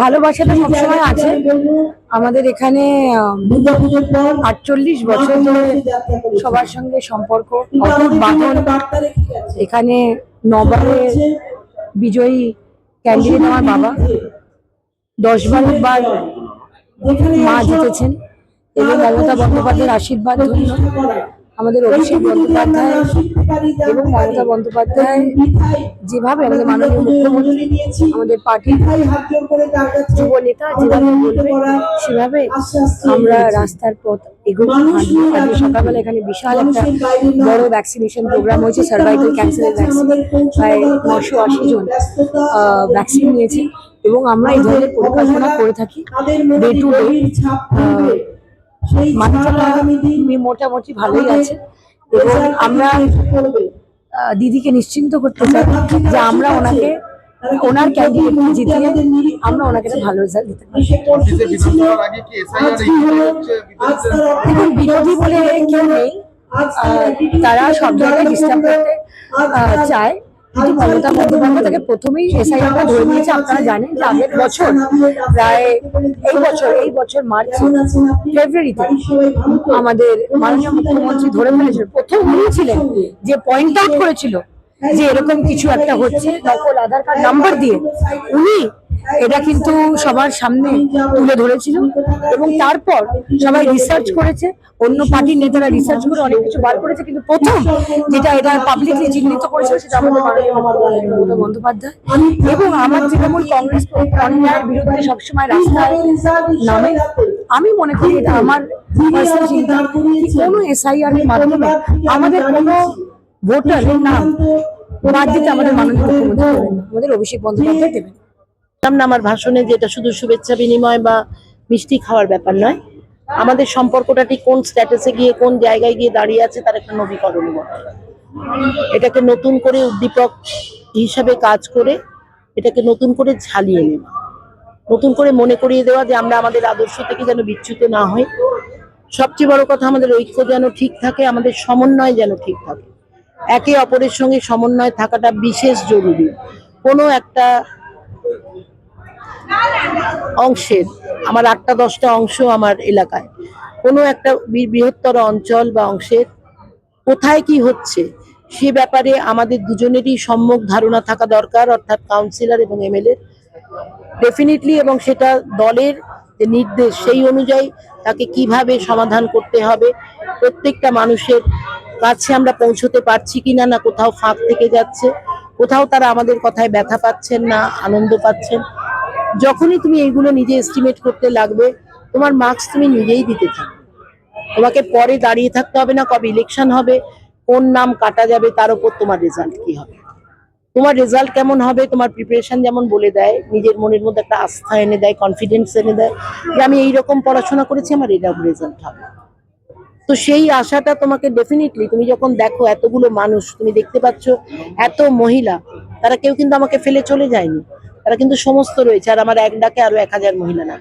ভালোবাসাটা সবসময় আছে। আমাদের এখানে আটচল্লিশ বছর ধরে সবার সঙ্গে সম্পর্ক এখানে নবারে বিজয়ী ক্যান্ডিডেট আমার বাবা। দশ বারো বার মা জিতেছেন। এবং মমতা বন্দ্যোপাধ্যায়ের আশীর্বাদ আমাদের অভিষেক বন্দ্যোপাধ্যায় এবং মমতা বন্দ্যোপাধ্যায় যেভাবে আমাদের মাননীয় মুখ্যমন্ত্রী আমাদের পার্টির যুব নেতা যেভাবে বলবে সেভাবে আমরা রাস্তার পথ এগোবো আজকে সকালবেলা এখানে বিশাল একটা বড় ভ্যাকসিনেশন প্রোগ্রাম হয়েছে সার্ভাইকাল ক্যান্সারের ভ্যাকসিন প্রায় নশো আশি জন ভ্যাকসিন নিয়েছে এবং আমরা এই ধরনের পরিকল্পনা করে থাকি। ডে টু ডে মাত্রাটা মোটামুটি ভালোই আছে। এবং আমরা দিদিকে নিশ্চিন্ত করতে চাই যে আমরা ওনাকে ওনার ক্যান্ডিডেটকে জিতিয়ে আমরা ওনাকে একটা ভালো রেজাল্ট দিতে পারি। দেখুন বিরোধী বলে কেউ নেই। তারা সব জায়গায় ডিস্টার্ব করতে চায়। কিন্তু মমতা বন্দ্যোপাধ্যায় তাকে প্রথমেই এসআইআরটা ধরে নিয়েছে আপনারা জানেন যে আগের বছর প্রায় এই বছর এই বছর মার্চ ফেব্রুয়ারিতে আমাদের মাননীয় মুখ্যমন্ত্রী ধরে ফেলেছিল প্রথম ছিলেন যে পয়েন্ট আউট করেছিল যে এরকম কিছু একটা হচ্ছে নকল আধার কার্ড নাম্বার দিয়ে উনি এটা কিন্তু সবার সামনে তুলে ধরেছিল এবং তারপর সবাই রিসার্চ করেছে, অন্য পার্টির নেতারা রিসার্চ করে অনেক কিছু বার করেছে, কিন্তু প্রথম যেটা এটা পাবলিকলি চিহ্নিত করেছিল সেটা আমাদের মাননীয় বন্দ্যোপাধ্যায়। এবং আমার তৃণমূল কংগ্রেস অন্যায়ের বিরুদ্ধে সবসময় রাস্তায় নামে। আমি মনে করি এটা আমার চিন্তা কোনো এসআইআর এর মাধ্যমে আমাদের কোনো ভোটারের নাম বাদ দিতে আমাদের মাননীয় মুখ্যমন্ত্রী আমাদের অভিষেক বন্দ্যোপাধ্যায় দেবেন না, আমার ভাষণে যে এটা শুধু শুভেচ্ছা বিনিময় বা মিষ্টি খাওয়ার ব্যাপার নয়, আমাদের সম্পর্কটা ঠিক কোন স্ট্যাটাসে গিয়ে, কোন জায়গায় গিয়ে দাঁড়িয়ে আছে তার একটা নবীকরণ এটাকে নতুন করে উদ্দীপক হিসাবে কাজ করে, এটাকে নতুন করে ঝালিয়ে নেওয়া, নতুন করে মনে করিয়ে দেওয়া যে আমরা আমাদের আদর্শ থেকে যেন বিচ্যুত না হই। সবচেয়ে বড় কথা, আমাদের ঐক্য যেন ঠিক থাকে, আমাদের সমন্বয় যেন ঠিক থাকে। একে অপরের সঙ্গে সমন্বয় থাকাটা বিশেষ জরুরি। কোনো একটা অংশের, আমার আটটা দশটা অংশ আমার এলাকায়। কোনো একটা বৃহত্তর অঞ্চল বা অংশের কোথায় কি হচ্ছে, সে ব্যাপারে আমাদের দুজনেরই সম্যক ধারণা থাকা দরকার, অর্থাৎ কাউন্সিলর এবং এমএলএ ডেফিনেটলি এবং সেটা দলের নির্দেশ, সেই অনুযায়ী তাকে কীভাবে সমাধান করতে হবে, প্রত্যেকটা মানুষের কাছে আমরা পৌঁছতে পারছি কিনা না, কোথাও ফাঁক থেকে যাচ্ছে, কোথাও তারা আমাদের কথায় ব্যথা পাচ্ছেন না, আনন্দ পাচ্ছেন। যখনই তুমি এইগুলো নিজে এস্টিমেট করতে লাগবে, তোমার মার্কস তুমি নিজেই দিতে থাকবে। তোমাকে পরে দাঁড়িয়ে থাকতে হবে না, কবে ইলেকশন হবে, কোন নাম কাটা যাবে, তার উপর তোমার রেজাল্ট কি হবে। তোমার রেজাল্ট কেমন হবে, তোমার প্রিপারেশন যেমন বলে দেয়, নিজের মনের মধ্যে একটা আস্থা এনে দেয় কনফিডেন্স এনে দেয় যে আমি এইরকম পড়াশোনা করেছি, আমার এরকম রেজাল্ট হবে। তো সেই আশাটা তোমাকে ডেফিনেটলি তুমি যখন দেখো এতগুলো মানুষ, তুমি দেখতে পাচ্ছ এত মহিলা, তারা কেউ কিন্তু আমাকে ফেলে চলে যায়নি। তারা কিন্তু সমস্ত রয়েছে আর আমার এক ডাকে আরও এক হাজার মহিলা না